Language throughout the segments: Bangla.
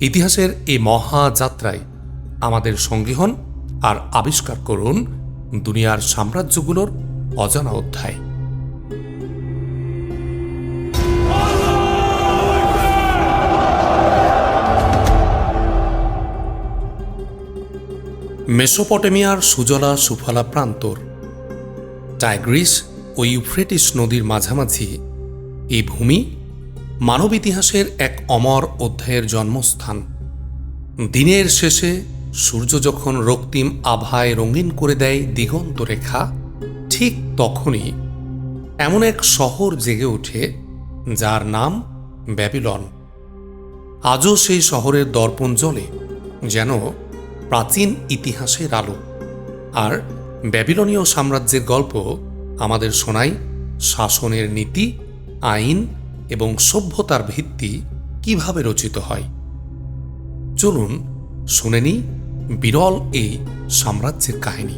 ইতিহাসের এই মহাযাত্রায় আমাদের সঙ্গী হন আর আবিষ্কার করুন দুনিয়ার সাম্রাজ্যগুলোর অজানা অধ্যায়। মেসোপটেমিয়ার সুজলা সুফলা প্রান্তর, টাইগ্রিস ও ইউফ্রেটিস নদীর মাঝামাঝি এই ভূমি মানব ইতিহাসের এক অমর অধ্যায়ের জন্মস্থান। দিনের শেষে সূর্য যখন রক্তিম আভায় রঙিন করে দেয় দিগন্ত রেখা, ঠিক তখনই এমন এক শহর জেগে ওঠে যার নাম ব্যাবিলন। আজও সেই শহরের দর্পণ জলে যেন প্রাচীন ইতিহাসের আলো। আর ব্যাবিলনীয় সাম্রাজ্যের গল্প আমাদের শোনায় শাসনের নীতি, আইন এবং সভ্যতার ভিত্তি কীভাবে রচিত হয়। চলুন শুনে নিই বিরল এই সাম্রাজ্যের কাহিনী।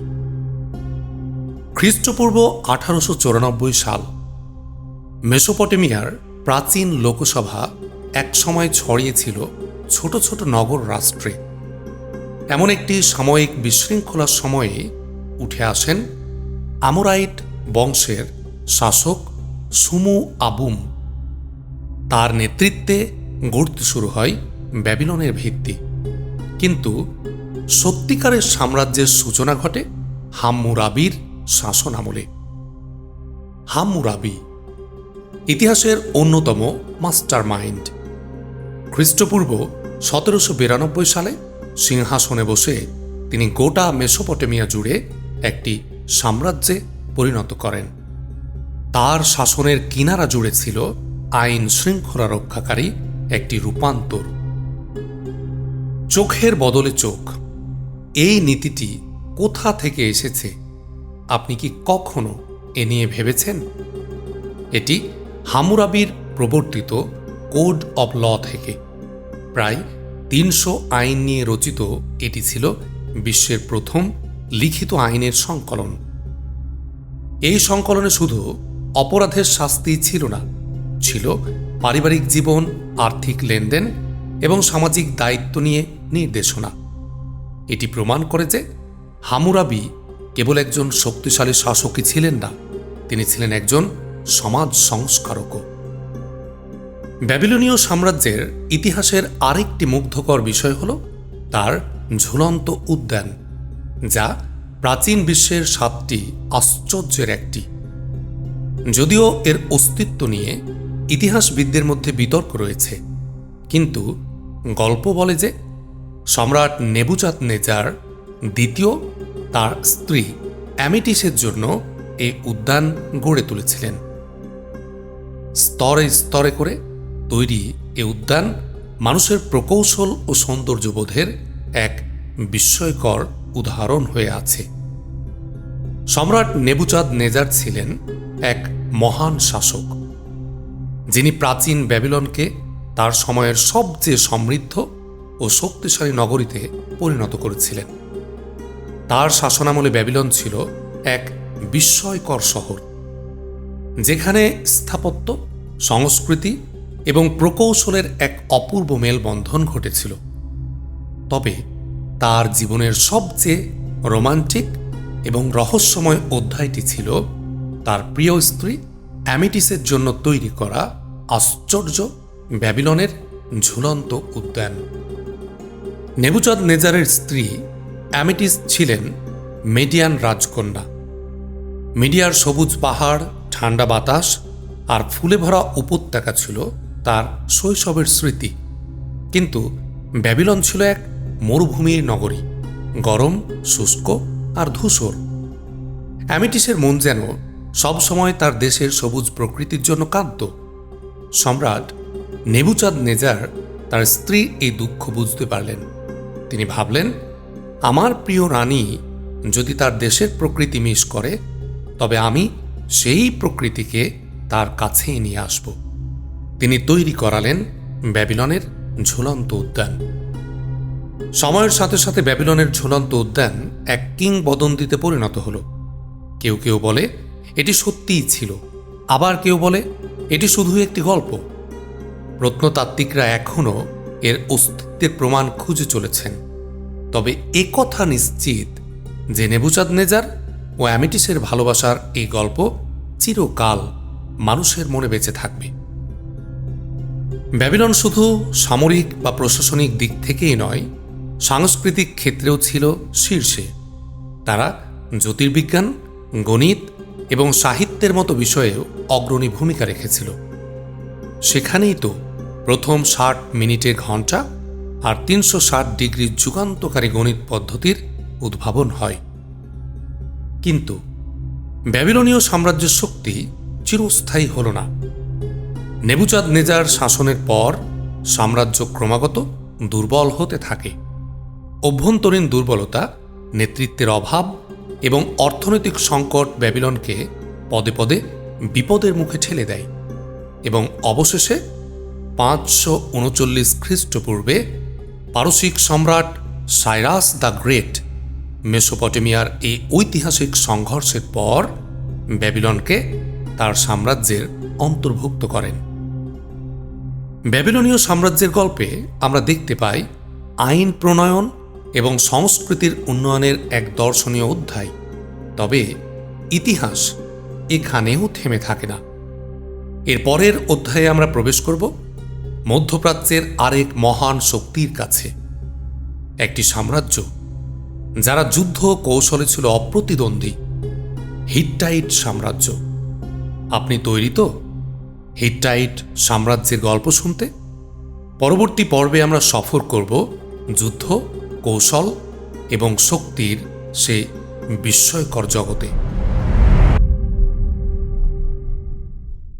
খ্রিস্টপূর্ব আঠারোশো সাল, মেসোপটেমিয়ার প্রাচীন লোকসভা একসময় ছড়িয়েছিল ছোট ছোট নগর রাষ্ট্রে। এমন একটি সাময়িক বিশৃঙ্খলার সময়ে উঠে আসেন আমোরাইট বংশের শাসক সুমু আবুম। তার নেতৃত্বে গড়তে শুরু হয় ব্যাবিলনের ভিত্তি। কিন্তু সত্যিকারের সাম্রাজ্যের সূচনা ঘটে হাম্মুরাবির শাসন আমলে। হাম্মুরাবি ইতিহাসের অন্যতম মাস্টার মাইন্ড খ্রিস্টপূর্ব সতেরোশো বিরানব্বই সালে সিংহাসনে বসে তিনি গোটা মেসোপটেমিয়া জুড়ে একটি সাম্রাজ্যে পরিণত করেন। তার শাসনের কিনারা জুড়ে ছিল আইন শৃঙ্খলা রক্ষাকারী একটি রূপান্তর। চোখের বদলে চোখ, এই নীতিটি কোথা থেকে এসেছে? আপনি কি কখনো এ নিয়ে ভেবেছেন? এটি হামুরাবির প্রবর্তিত কোড অব ল থেকে। প্রায় তিনশো আইন নিয়ে রচিত এটি ছিল বিশ্বের প্রথম লিখিত আইনের সংকলন। এই সংকলনে শুধু অপরাধের শাস্তি ছিল না ছিল পারিবারিক জীবন, আর্থিক লেনদেন এবং সামাজিক দায়িত্ব নিয়ে নির্দেশনা। এটি প্রমাণ করে যে হামুরাবি কেবল একজন শক্তিশালী শাসকই ছিলেন না, তিনি ছিলেন একজন সমাজ সংস্কারকও। ব্যাবিলনীয় সাম্রাজ্যের ইতিহাসের আরেকটি মুগ্ধকর বিষয় হল তার ঝুলন্ত উদ্যান, যা প্রাচীন বিশ্বের সাতটি আশ্চর্যের একটি। যদিও এর অস্তিত্ব নিয়ে ইতিহাসবিদদের মধ্যে বিতর্ক রয়েছে। কিন্তু গল্প বলে যে, সম্রাট নেবুচাঁদ নেজার দ্বিতীয় তার স্ত্রী অ্যামিটিসের জন্য এই উদ্যান গড়ে তুলেছিলেন। স্তরে স্তরে করে তৈরি এ উদ্যান মানুষের প্রকৌশল ও সৌন্দর্যবোধের এক বিস্ময়কর উদাহরণ হয়ে আছে। সম্রাট নেবুচাঁদ নেজার ছিলেন এক মহান শাসক। যিনি প্রাচীন ব্যাবিলনকে তার সময়ের সবচেয়ে সমৃদ্ধ ও শক্তিশালী নগরীতে পরিণত করেছিলেন। তার শাসনামলে ব্যাবিলন ছিল এক বিস্ময়কর শহর, যেখানে স্থাপত্য, সংস্কৃতি এবং প্রকৌশলের এক অপূর্ব মেলবন্ধন ঘটেছিল। তবে তার জীবনের সবচেয়ে রোমান্টিক এবং রহস্যময় অধ্যায়টি ছিল তার প্রিয় স্ত্রী অ্যামিটিসের জন্য তৈরি করা আশ্চর্য ব্যাবিলনের ঝুলন্ত উদ্যান। নেবুচাঁদ নেজারের স্ত্রী অ্যামেটিস ছিলেন মেডিয়ান রাজকন্যা। মিডিয়ার সবুজ পাহাড়, ঠান্ডা বাতাস আর ফুলে ভরা উপত্যকা ছিল তার শৈশবের স্মৃতি। কিন্তু ব্যাবিলন ছিল এক মরুভূমির নগরী, গরম, শুষ্ক আর ধূসর। অ্যামিটিসের মন যেন সবসময় তার দেশের সবুজ প্রকৃতির জন্য কাঁদত সম্রাট নেবুচাঁদ নেজার তার স্ত্রীর এই দুঃখ বুঝতে পারলেন। তিনি ভাবলেন, আমার প্রিয় রানী যদি তার দেশের প্রকৃতি মিস করে, তবে আমি সেই প্রকৃতিকে তার কাছেই নিয়ে আসব। তিনি তৈরি করালেন ব্যাবিলনের ঝুলন্ত উদ্যান। সময়ের সাথে সাথে ব্যাবিলনের ঝুলন্ত উদ্যান এক কিংবদন্তিতে পরিণত হল। কেউ কেউ বলে, এটি সত্যিই ছিল। আবার কেউ বলে এটি শুধু একটি গল্প। প্রত্নতাত্ত্বিকরা এখনও এর অস্তিত্বের প্রমাণ খুঁজে চলেছেন। তবে কথা নিশ্চিত যে নেবুচাঁদ নেজার ও অ্যামিটিসের ভালোবাসার এই গল্প চিরকাল মানুষের মনে বেঁচে থাকবে। ব্যাবিলন শুধু সামরিক বা প্রশাসনিক দিক থেকেই নয়, সাংস্কৃতিক ক্ষেত্রেও ছিল শীর্ষে। তারা জ্যোতির্বিজ্ঞান, গণিত এবং সাহিত্যের মতো বিষয়েও অগ্রণী ভূমিকা রেখেছিল। সেখানেই তো প্রথম ষাট মিনিটের ঘণ্টা আর তিনশো ষাট ডিগ্রি যুগান্তকারী গণিত পদ্ধতির উদ্ভাবন হয়। কিন্তু ব্যাবিলনীয় সাম্রাজ্যের শক্তি চিরস্থায়ী হল না। নেবুচাঁদ নেজার শাসনের পর সাম্রাজ্য ক্রমাগত দুর্বল হতে থাকে। অভ্যন্তরীণ দুর্বলতা নেতৃত্বের অভাব এবং অর্থনৈতিক সংকট ব্যাবিলনকে পদে পদে বিপদের মুখে ঠেলে দেয় এবং অবশেষে পাঁচশো উনচল্লিশ খ্রিস্টপূর্বে পারসিক সম্রাট সাইরাস দ্য গ্রেট মেসোপটেমিয়ার এই ঐতিহাসিক সংঘর্ষের পর ব্যাবিলনকে তার সাম্রাজ্যের অন্তর্ভুক্ত করেন। ব্যাবিলনীয় সাম্রাজ্যের গল্পে আমরা দেখতে পাই আইন প্রণয়ন এবং সংস্কৃতির উন্নয়নের এক দর্শনীয় অধ্যায়। তবে ইতিহাস এখানেও থেমে থাকে না। এর পরের অধ্যায়ে আমরা প্রবেশ করব মধ্যপ্রাচ্যের আরেক মহান শক্তির কাছে। একটি সাম্রাজ্য যারা যুদ্ধ কৌশলে ছিল অপ্রতিদ্বন্দ্বী। হিটটাইট সাম্রাজ্য। আপনি তৈরি তো? হিটটাইট সাম্রাজ্যের গল্প শুনতে? পরবর্তী পর্বে আমরা সফর করব যুদ্ধ কৌশল এবং শক্তির সে বিস্ময়কর জগতে।